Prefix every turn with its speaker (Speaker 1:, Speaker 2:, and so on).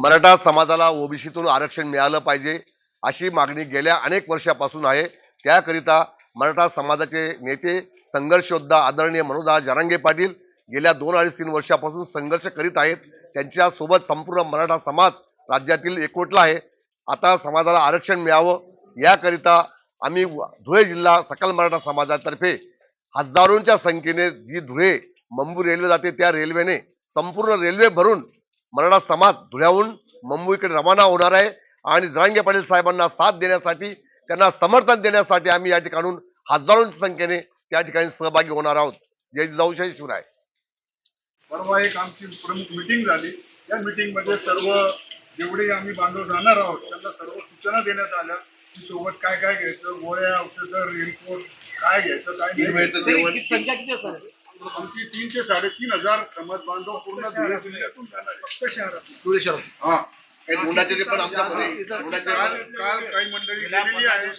Speaker 1: मराठा समाजाला ओबीसीतून आरक्षण मिळालं पाहिजे अशी मागणी गेल्या अनेक वर्षापासून आहे. त्याकरिता मराठा समाजाचे नेते संघर्षयोद्धा आदरणीय मनोजदास जरांगे पाटील गेल्या दोन अडीच तीन वर्षापासून संघर्ष करीत आहेत. त्यांच्यासोबत संपूर्ण मराठा समाज राज्यातील एकवटला आहे. आता समाजाला आरक्षण मिळावं याकरिता आम्ही धुळे जिल्हा सकल मराठा समाजातर्फे हजारोंच्या संख्येने जी धुळे मंबू रेल्वे जाते त्या रेल्वेने संपूर्ण रेल्वे भरून मराठा समाज धुळ्याहून मुंबईकडे रवाना होणार आहे आणि जरांगे पाटील साहेबांना साथ देण्यासाठी त्यांना समर्थन देण्यासाठी आम्ही या ठिकाणून हजारोंच्या संख्येने त्या ठिकाणी सहभागी होणार आहोत. जय जाऊशाही शिवराय.
Speaker 2: परवा एक आमची प्रमुख मिटिंग झाली. त्या मिटिंगमध्ये सर्व जेवढे आम्ही बांधव जाणार आहोत त्यांना सर्व सूचना देण्यात आल्या की सोबत काय काय घ्यायचं गोळ्या औषधं रेनकोट काय घ्यायचं काय नाही. घ्यायचं आमची तीन ते साडेतीन हजार समाज बांधव पूर्ण धुळे जिल्ह्यातून जाणार आहे. फक्त शहरातून हा.
Speaker 1: काही पण
Speaker 2: काल काल मंडळी गेलेली आहे